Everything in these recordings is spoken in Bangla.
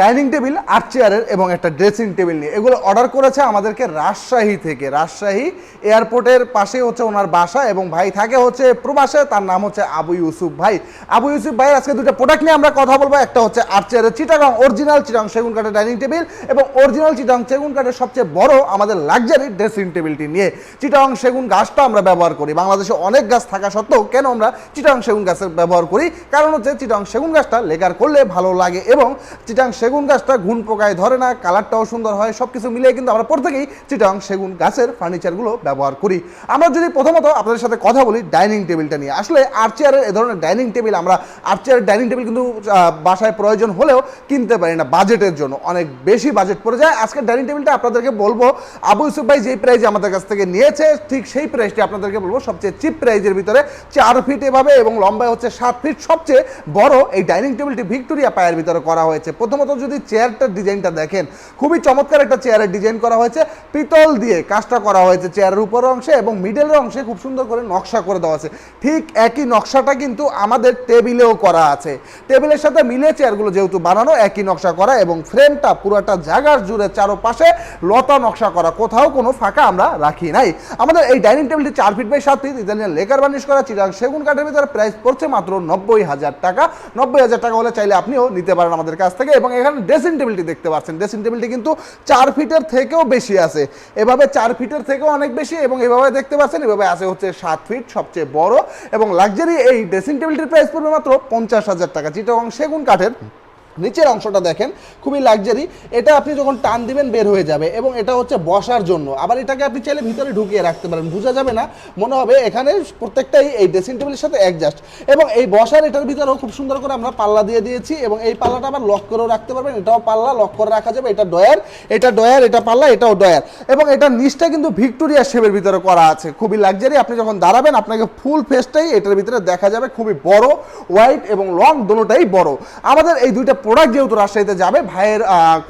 ডাইনিং টেবিল আট চেয়ারের এবং একটা ড্রেসিং টেবিল নিয়ে। এগুলো অর্ডার করেছে আমাদেরকে রাজশাহী থেকে, রাজশাহী এয়ারপোর্টের পাশে হচ্ছে ওনার বাসা এবং ভাই থাকে হচ্ছে প্রবাসে, তার নাম হচ্ছে আবু ইউসুফ ভাই। আবু ইউসুফ ভাই আজকে দুটো প্রোডাক্ট নিয়ে আমরা কথা বলব। একটা হচ্ছে আট চেয়ারের চিটাগাং অরিজিনাল চিটাং সেগুন কাঠের ডাইনিং টেবিল এবং অরিজিনাল চিটাং সেগুন কাঠের সবচেয়ে বড় আমাদের লাক্সারি ড্রেসিং টেবিলটি নিয়ে। চিটাং সেগুন গাছটা আমরা ব্যবহার করি। বাংলাদেশে অনেক গাছ থাকা সত্ত্বেও কেন আমরা চিটাং সেগুন গাছের ব্যবহার করি? কারণ হচ্ছে চিটাং সেগুন গাছটা লেকার করলে ভালো লাগে এবং চিটাং সেগুন গাছটা ঘুন পোকায় ধরে না, কালারটাও সুন্দর হয় সব কিছু মিলিয়ে কিন্তু আমরা প্রত্যেকেই চিটাং সেগুন গাছের ফার্নিচারগুলো ব্যবহার করি। আমরা যদি প্রথমত আপনাদের সাথে কথা বলি ডাইনিং টেবিলটা নিয়ে, আসলে আর্চেয়ারের এ ধরনের ডাইনিং টেবিল আমরা আর্চেয়ারের ডাইনিং টেবিল কিন্তু বাসায় প্রয়োজন হলেও কিনতে পারি না বাজেটের জন্য, অনেক বেশি বাজেট পড়ে যায়। আজকে ডাইনিং টেবিলটা আপনাদেরকে বলব, আবু ইউসুফ ভাই যেই প্রাইজে আমাদের কাছ থেকে নিয়েছে, ঠিক সেই প্রাইসটি আপনাদেরকে বলব, সবচেয়ে চিপ প্রাইজের ভিতরে চার ফিট এভাবে এবং লম্বায় হচ্ছে সাত ফিট সবচেয়ে বড় এই ডাইনিং টেবিলটি ভিক্টোরিয়া পায়ের ভিতরে করা হয়েছে। প্রথমত যদি চেয়ারটার ডিজাইনটা দেখেন, খুবই চমৎকার একটা চেয়ারের ডিজাইন করা হয়েছে। পিতল দিয়ে কাজটা করা হয়েছে চেয়ারের উপর অংশে এবং মিডলের অংশে খুব সুন্দর করে নকশা করে দেওয়া আছে। ঠিক একই নকশাটা কিন্তু আমাদের টেবিলেও করা আছে। টেবিলের সাথে মিলে চেয়ারগুলো যেহেতু বানানো, একই নকশা করা এবং ফ্রেমটা পুরোটা জায়গার জুড়ে চারোপাশে লতা নকশা করা, কোথাও কোনো ফাঁকা আমরা রাখি নাই। আমাদের এই ডাইনিং টেবিলটি চার ফিট বাই সাত ফিট ইতালিয়ান লেকার বার্নিশ করা, চিরাং সেগুন কাঠের ভিতরে প্রাইস পড়ছে মাত্র নব্বই হাজার টাকা। নব্বই হাজার টাকা হলে চাইলে আপনিও নিতে পারেন আমাদের কাছ থেকে এবং এখানে ড্রেসিং টেবিলটি দেখতে পাচ্ছেন। ড্রেসিং টেবিলটি কিন্তু চার ফিটের থেকেও বেশি আছে। এভাবে চার ফিটের থেকেও অনেক বেশি এবং এভাবে দেখতে পাচ্ছেন, এভাবে আছে হচ্ছে সাত ফিট সবচেয়ে বড় এবং লাক্সারি এই ড্রেসিং টেবিলটির প্রাইস পড়বে মাত্র পঞ্চাশ হাজার টাকা। চিটাগং সেগুন কাঠের নিচের অংশটা দেখেন, খুবই লাক্সারি এটা আপনি যখন টান দিবেন, বের হয়ে যাবে এবং এটা হচ্ছে বসার জন্য। আবার এটাকে আপনি চাইলে ভিতরে ঢুকিয়ে রাখতে পারেন, বোঝা যাবে না। মনে হবে এখানে প্রত্যেকটাই এই ড্রেসিং টেবিলের সাথে অ্যাডজাস্ট এবং এই বসার এটার ভিতরেও খুব সুন্দর করে আমরা পাল্লা দিয়ে দিয়েছি এবং এই পাল্লাটা আবার লক করেও রাখতে পারবেন। এটাও পাল্লা লক করে রাখা যাবে। এটা ডয়ার এটা ডয়ার এটা পাল্লা, এটাও ডয়ার এবং এটার নিচটা কিন্তু ভিক্টোরিয়া শেপের ভিতরে করা আছে। খুবই লাক্সারি আপনি যখন দাঁড়াবেন, আপনাকে ফুল ফেসটাই এটার ভিতরে দেখা যাবে। খুবই বড় হোয়াইট এবং লং দুটোটাই বড়। আমাদের এই দুইটা প্রোডাক্ট যেহেতু রাজশাহীতে যাবে, ভাইয়ের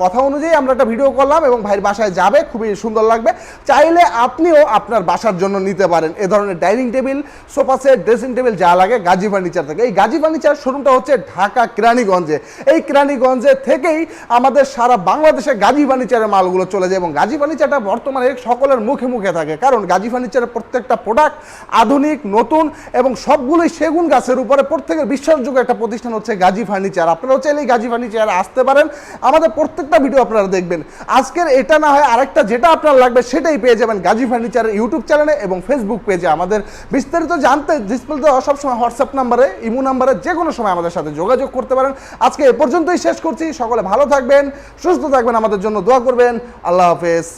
কথা অনুযায়ী আমরা একটা ভিডিও করলাম এবং ভাইয়ের বাসায় যাবে, খুবই সুন্দর লাগবে। চাইলে আপনিও আপনার বাসার জন্য নিতে পারেন। এ ধরনের dining table sofa set dressing table যা লাগে, গাজী ফার্নিচার থেকে। এই গাজী ফার্নিচার শোরুমটা হচ্ছে ঢাকা কেরানীগঞ্জে। এই কেরানীগঞ্জে থেকেই আমাদের সারা বাংলাদেশে গাজী ফার্নিচারের মালগুলো চলে যায় এবং গাজী ফার্নিচারটা বর্তমানে সকলের মুখে মুখে থাকে। কারণ গাজী ফার্নিচারের প্রত্যেকটা প্রোডাক্ট আধুনিক, নতুন এবং সবগুলোই সেগুন গাছের উপরে প্রত্যেকের বিশ্বাসযোগ্য একটা প্রতিষ্ঠান হচ্ছে গাজী ফার্নিচার আপনারাও চাইলে এই গাজী ফার্নিচার আসতে পারেন। আমাদের প্রত্যেকটা ভিডিও আপনারা দেখবেন। আজকের এটা না হয় আরেকটা যেটা আপনার লাগবে, সেটাই পেয়ে যাবেন গাজী ফার্নিচারের ইউটিউব চ্যানেলে এবং ফেসবুক পেজে আমাদের বিস্তারিত জানতে ডিসপ্লে দেওয়া সবসময় হোয়াটসঅ্যাপ নাম্বারে ইমো নাম্বারে যে কোনো সময় আমাদের সাথে যোগাযোগ করতে পারেন। আজকে এ পর্যন্তই শেষ করছি। সকলে ভালো থাকবেন, সুস্থ থাকবেন। আমাদের জন্য দোয়া করবেন। আল্লাহ হাফেজ।